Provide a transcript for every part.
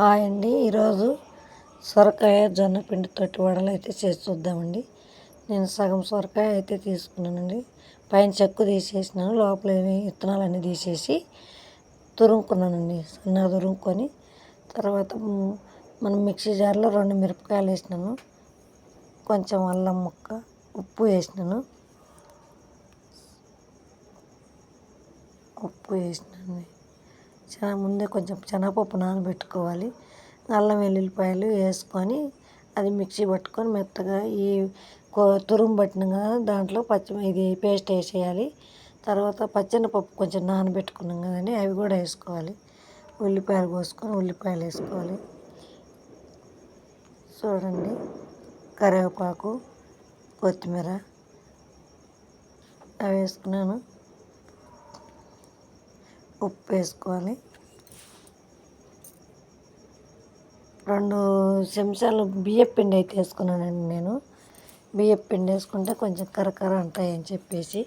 Hi అండి. ఈరోజు సొరకాయ జొన్న పిండితోటి వడలు అయితే చేసి చూద్దామండి. నేను సగం సొరకాయ అయితే తీసుకున్నానండి. పైన చెక్కు తీసేసినాను. లోపల విత్తనాలు అన్నీ తీసేసి తురుముకున్నానండి. సన్నగా తురుముకొని తర్వాత మనం మిక్సీ జార్లో రెండు మిరపకాయలు వేసినాను. కొంచెం అల్లం ముక్క ఉప్పు వేసినాను. ఉప్పు వేసినాను చాలా ముందే కొంచెం శనగపప్పు నానబెట్టుకోవాలి. అల్లం వెల్లుల్లిపాయలు వేసుకొని అది మిక్సీ పట్టుకొని మెత్తగా ఈ కో తురుము పట్టిన దాంట్లో పచ్చి ఇది పేస్ట్ వేసేయాలి. తర్వాత పచ్చెనపప్పు కొంచెం నానబెట్టుకున్నాం కదండి అవి కూడా వేసుకోవాలి. ఉల్లిపాయలు కోసుకొని ఉల్లిపాయలు వేసుకోవాలి. చూడండి కరివేపాకు కొత్తిమీర అవి వేసుకున్నాను. ఉప్పు వేసుకోవాలి. రెండు చెంచాలు బియ్యం పిండి అయితే వేసుకున్నానండి నేను. బియ్యం పిండి వేసుకుంటే కొంచెం కరకర ఉంటాయి అని చెప్పేసి.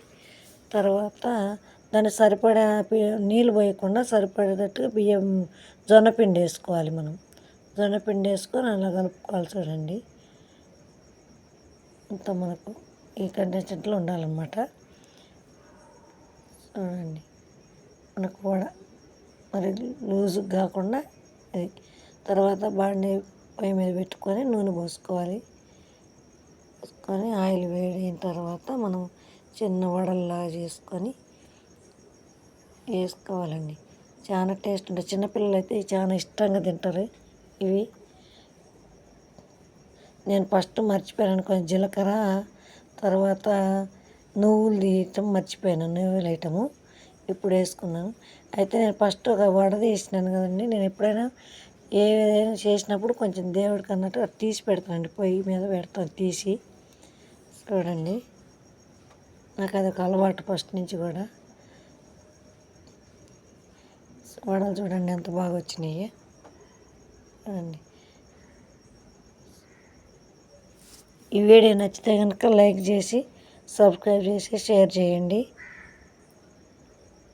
తర్వాత దాన్ని సరిపడా పి- నీళ్ళు పోయకుండా సరిపడేటట్టుగా బియ్యం జొన్నపిండి వేసుకోవాలి మనం. జొన్నపిండి వేసుకొని అలా కలుపుకోవాలి చూడండి. ఇంత మనకు ఈ కంటెంట్లో ఉండాలన్నమాట. చూడండి. మనకు కూడా మరి లూజుగా కాకుండా అది తర్వాత బాండి పొయ్యి మీద పెట్టుకొని నూనె పోసుకోవాలి. పోసుకొని ఆయిల్ వేడిన తర్వాత మనం చిన్న వడల్లా చేసుకొని వేసుకోవాలండి. చాలా టేస్ట్ ఉంటుంది చిన్నపిల్లలు అయితే చాలా ఇష్టంగా తింటారు. ఇవి నేను ఫస్ట్ మర్చిపోయాను కొంచెం జీలకర్ర తర్వాత నువ్వులు తీయటం మర్చిపోయాను. నువ్వులు వేయటము. ఇప్పుడు వేసుకున్నాను అయితే నేను ఫస్ట్ ఒక వడ తీసినాను కదండి. నేను ఎప్పుడైనా ఏదైనా చేసినప్పుడు కొంచెం దేవుడికి అన్నట్టు అది తీసి పెడతానండి. పొయ్యి మీద పెడతాను తీసి. చూడండి. నాకు అది ఒక అలవాటు ఫస్ట్ నుంచి కూడా. వడలు చూడండి ఎంత బాగా వచ్చినాయి. చూడండి. ఈ వీడియో నచ్చితే కనుక లైక్ చేసి సబ్స్క్రైబ్ చేసి షేర్ చేయండి.